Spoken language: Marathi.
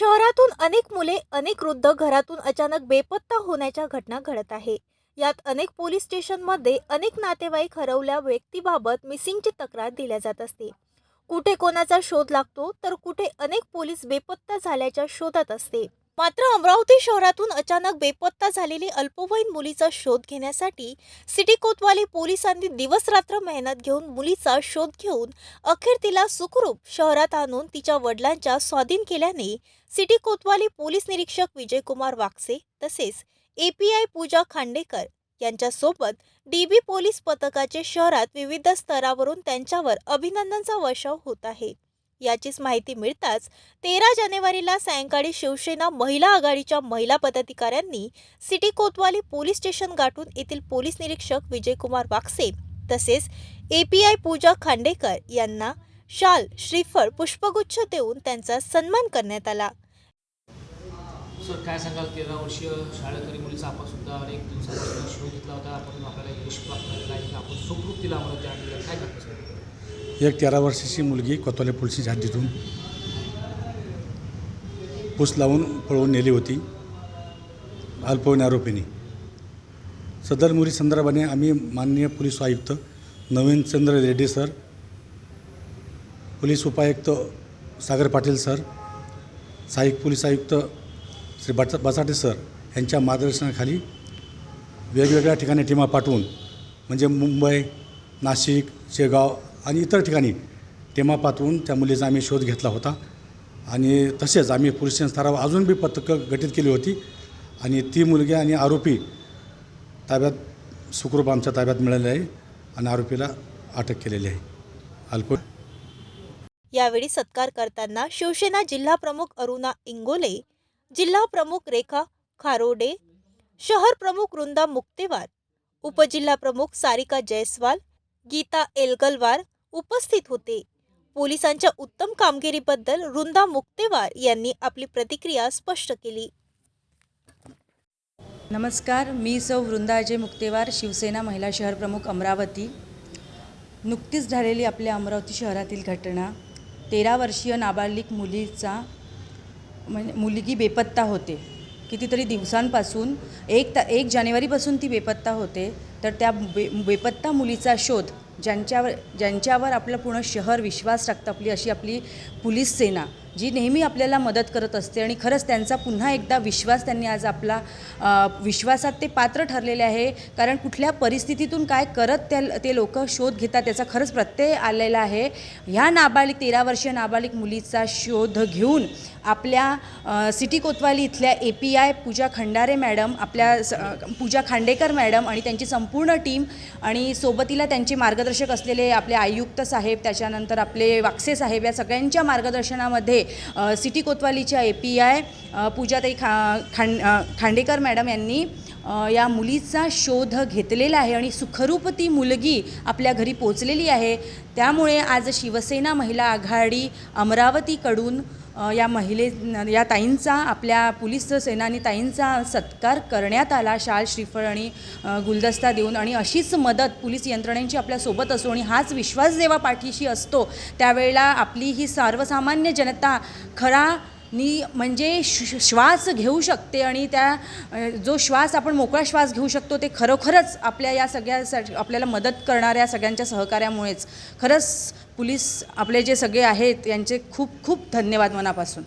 शहरातून अनेक मुले अनेक वृद्ध घरातून अचानक बेपत्ता होण्याच्या घटना घडत आहे. यात अनेक पोलीस स्टेशनमध्ये अनेक नातेवाईक हरवल्या व्यक्तीबाबत मिसिंगची तक्रार दिल्या जात असते. कुठे कोणाचा शोध लागतो तर कुठे अनेक पोलीस बेपत्ता झाल्याच्या शोधात असते. मात्र अमरावती शहरातून अचानक बेपत्ता झालेली अल्पवयीन मुलीचा शोध घेण्यासाठी सिटी कोतवाली पोलिसांनी दिवसरात्र मेहनत घेऊन मुलीचा शोध घेऊन अखेर तिला सुखरूप शहरात आणून तिच्या वडिलांच्या स्वाधीन केल्याने सिटी कोतवाली पोलीस निरीक्षक विजयकुमार वाकसे तसेच एपीआय पूजा खांडेकर यांच्यासोबत डीबी पोलीस पथकाचे शहरात विविध स्तरावरून त्यांच्यावर अभिनंदनचा वर्षाव होत आहे. याचीच माहिती मिळताच तेरा जानेवारीला सायंकाळी शिवसेना महिला आघाडीच्या महिला पदाधिकाऱ्यांनी सिटी कोतवाली पोलीस स्टेशन गाठून येथील पोलीस निरीक्षक विजयकुमार वाकसे तसेच एपीआय पूजा खांडेकर यांना शाल श्रीफळ पुष्पगुच्छ देऊन त्यांचा सन्मान करण्यात आला. सर काय सांगाल? तेरा वर्षीय शाळकरी मुलीचा आपण सुद्धा एक दिवसापासून शोध घेतला होता. आपण आपल्याला यश प्राप्त झालेला आहे. आपण सुखरूप तिला अमरावती आणलेलं काय करतो सर एक तेरा वर्षाची मुलगी कोतवाली पोलिसांच्या झाडीतून पूस लावून पळवून नेली होती. अल्पवयीन आरोपींनी. सदर मुली संदर्भाने आम्ही माननीय पोलीस आयुक्त नवीन चंद्र रेड्डी सर पोलीस उपायुक्त सागर पाटील सर सहाय्यक पोलीस आयुक्त श्री बचा बसाटे सर यांच्या मार्गदर्शनाखाली वेगवेगळ्या ठिकाणी टीमा पाठवून म्हणजे मुंबई नाशिक शेगाव आणि इतर ठिकाणी. टीमा पाठवून त्या मुलीचा आम्ही शोध घेतला होता. आणि तसेच आम्ही पोलीस स्तरावर अजून बी पथकं गठीत केली होती. आणि ती मुलगी आणि आरोपी ताब्यात सुखरूप आमच्या ताब्यात मिळाले आहे आणि आरोपीला अटक केलेली आहे. अल्प यावेळी सत्कार करताना शिवसेना जिल्हा प्रमुख अरुणा इंगोले जिल्हा प्रमुख रेखा खारोडे शहर प्रमुख वृंदा मुक्तेवार उपजिल्हा प्रमुख सारिका जयस्वाल गीता एलगलवार उपस्थित होते. पोलिसांच्या उत्तम कामगिरीबद्दल वृंदा मुक्तेवार यांनी आपली प्रतिक्रिया स्पष्ट केली. नमस्कार मी सौ वृंदाजय मुक्तेवार शिवसेना महिला शहर प्रमुख अमरावती. नुकतीच झालेली आपल्या अमरावती शहरातील घटना तेरा वर्षीय नाबालिक मुलीचा म्हणजे मुलगी बेपत्ता होते. कितीतरी दिवसांपासून एक त एक जानेवारीपासून ती बेपत्ता होते. तर त्या बे बेपत्ता मुलीचा शोध ज्यांच्यावर ज्यांच्यावर आपलं पूर्ण शहर विश्वास टाकतं आपली अशी आपली पोलीस सेना. जी नेहमी आपल्याला मदत करत असते आणि खरंच त्यांचा पुन्हा एकदा विश्वास त्यांनी आज आपला विश्वासात ते पात्र ठरलेले आहे. कारण कुठल्या परिस्थितीतून काय करत त्या ते लोक शोध घेतात त्याचा खरंच प्रत्यय आलेला आहे. ह्या नाबालिक तेरा वर्षीय नाबालिक मुलीचा शोध घेऊन आपल्या सिटी कोतवाली इथल्या A P I Pooja Khandare madam आपल्या स पूजा खांडेकर मॅडम आणि त्यांची संपूर्ण टीम आणि सोबतीला त्यांचे मार्गदर्शक असलेले आपले आयुक्त साहेब त्याच्यानंतर आपले वाक्से साहेब या सगळ्यांच्या मार्गदर्शनामध्ये सिटी कोतवालीच्या ए पी आय पूजाताई खा खां खांडेकर मॅडम यांनी या मुलीचा शोध घेतलेला आहे आणि सुखरूप ती मुलगी आपल्या घरी पोचलेली आहे. त्यामुळे आज शिवसेना महिला आघाडी अमरावतीकडून या महिले या ताईंचा आपल्या पोलीस सेनानी ताईंचा सत्कार करण्यात आला शाल श्रीफळ आणि गुलदस्ता देऊन. आणि अशीच मदत पोलीस यंत्रणेची आपल्यासोबत असो आणि हाच विश्वास जेव्हा पाठीशी असतो त्यावेळेला आपली ही सर्वसामान्य जनता खरा नी म्हणजे श्वास घेऊ शकते आणि त्या जो श्वास आपण मोकळा श्वास घेऊ शकतो ते खरोखरच आपल्या या सगळ्यासाठी आपल्याला मदत करणाऱ्या सगळ्यांच्या सहकार्यामुळेच. खरंच पोलीस आपले जे सगळे आहेत यांचे खूप खूप धन्यवाद मनापासून.